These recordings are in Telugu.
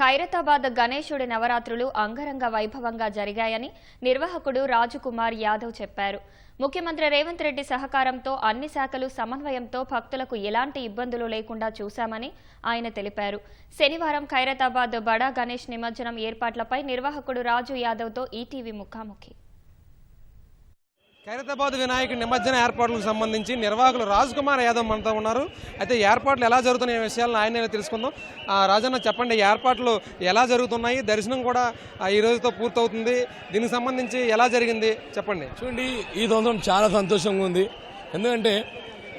ఖైరతాబాద్ గణేశుడి నవరాత్రులు అంగరంగ వైభవంగా జరిగాయని నిర్వాహకుడు రాజుకుమార్ యాదవ్ చెప్పారు. ముఖ్యమంత్రి రేవంత్ రెడ్డి సహకారంతో అన్ని శాఖలు సమన్వయంతో భక్తులకు ఎలాంటి ఇబ్బందులు లేకుండా చూశామని ఆయన తెలిపారు. శనివారం ఖైరతాబాద్ బడా గణేష్ నిమజ్జనం ఏర్పాట్లపై నిర్వాహకుడు రాజు యాదవ్తో ఈటీవీ ముఖాముఖి. ఖైరతాబాద్ వినాయకుడి నిమజ్జన ఏర్పాట్లకు సంబంధించి నిర్వాహకులు రాజ్ కుమార్ యాదవ్ మనతో ఉన్నారు. అయితే ఏర్పాట్లు ఎలా జరుగుతున్నాయి విషయాలను ఆయన తెలుసుకుందాం. ఆ, రాజన్న చెప్పండి ఏర్పాట్లు ఎలా జరుగుతున్నాయి? దర్శనం కూడా ఈ రోజుతో పూర్తవుతుంది. దీనికి సంబంధించి ఎలా జరిగింది? చెప్పండి. చూడండి ఈ సంవత్సరం చాలా సంతోషంగా ఉంది. ఎందుకంటే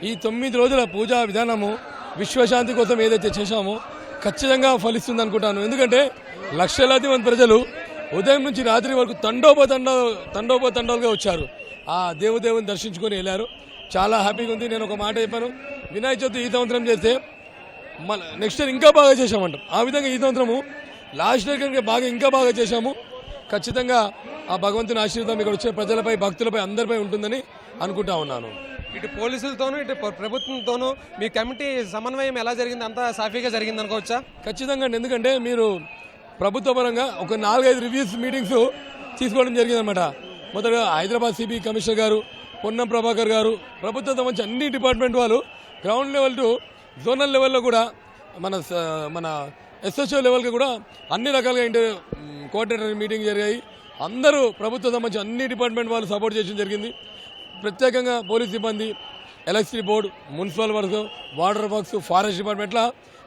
ఈ తొమ్మిది రోజుల పూజా విధానము విశ్వశాంతి కోసం ఏదైతే చేశామో ఖచ్చితంగా ఫలిస్తుంది అనుకుంటాను. ఎందుకంటే లక్షలాది మంది ప్రజలు ఉదయం నుంచి రాత్రి వరకు తండోపతండ తండోపతండాలుగా వచ్చారు. ఆ దేవుదేవుని దర్శించుకొని వెళ్ళారు. చాలా హ్యాపీగా ఉంది. నేను ఒక మాట చెప్పాను. వినాయక చవితి ఈ సంవత్సరం చేస్తే మన నెక్స్ట్ ఇయర్ ఇంకా బాగా చేశామంటాం. ఆ విధంగా ఈ సంవత్సరము లాస్ట్ ఇయర్ కనుక బాగా ఇంకా బాగా చేశాము. ఖచ్చితంగా ఆ భగవంతుని ఆశీర్వాదం ఇక్కడ వచ్చే ప్రజలపై భక్తులపై అందరిపై ఉంటుందని అనుకుంటా ఉన్నాను. ఇటు పోలీసులతోనూ ఇటు ప్ర- ప్రభుత్వంతోనూ మీ కమిటీ సమన్వయం ఎలా జరిగింది? అంతా సాఫీగా జరిగింది అనుకోవచ్చా? ఖచ్చితంగా. ఎందుకంటే మీరు ప్రభుత్వ పరంగా ఒక నాలుగైదు రివ్యూస్ మీటింగ్స్ తీసుకోవడం జరిగిందన్నమాట. మొదట హైదరాబాద్ సిబి కమిషనర్ గారు పొన్నం ప్రభాకర్ గారు ప్రభుత్వం సంబంధించి అన్ని డిపార్ట్మెంట్ వాళ్ళు గ్రౌండ్ లెవెల్ టు జోనల్ లెవెల్లో కూడా మన స- మన ఎస్ఎస్ఓ లెవెల్కి కూడా అన్ని రకాలుగా ఇంటర్ కోఆర్డినేటర్ మీటింగ్ జరిగాయి. అందరూ ప్రభుత్వ సంబంధించి అన్ని డిపార్ట్మెంట్ వాళ్ళు సపోర్ట్ చేయడం జరిగింది. ప్రత్యేకంగా పోలీస్ సిబ్బంది electricity board municipal works water works forest డిపార్ట్మెంట్లో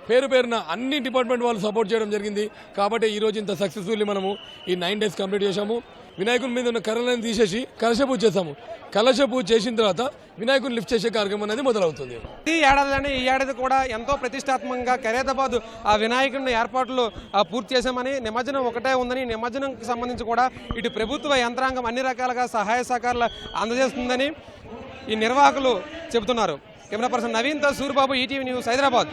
పేరు పేరున అన్ని డిపార్ట్మెంట్ వాళ్ళు సపోర్ట్ చేయడం జరిగింది. కాబట్టి ఈ రోజు ఇంత సక్సెస్ఫుల్లీ మనము ఈ నైన్ డేస్ కంప్లీట్ చేశాము. వినాయకుని మీద ఉన్న కర్రలను తీసేసి కలశ పూజ చేశాము. కలశ పూజ చేసిన తర్వాత వినాయకుని లిఫ్ట్ చేసే కార్యక్రమం అనేది మొదలవుతుంది. ఈ ఏడాదిలోనే ఈ ఏడాది కూడా ఎంతో ప్రతిష్టాత్మకంగా ఖరీదాబాద్ ఆ వినాయకుడిని ఏర్పాట్లు ఆ, పూర్తి చేశామని నిమజ్జనం ఒకటే ఉందని నిమజ్జనంకి సంబంధించి కూడా ఇటు ప్రభుత్వ యంత్రాంగం అన్ని రకాలుగా సహాయ సహకారాలు అందజేస్తుందని ఈ నిర్వాహకులు చెబుతున్నారు. కెమెరా పర్సన్ నవీన్తో సూర్బాబు ఈటీవీ న్యూస్ హైదరాబాద్.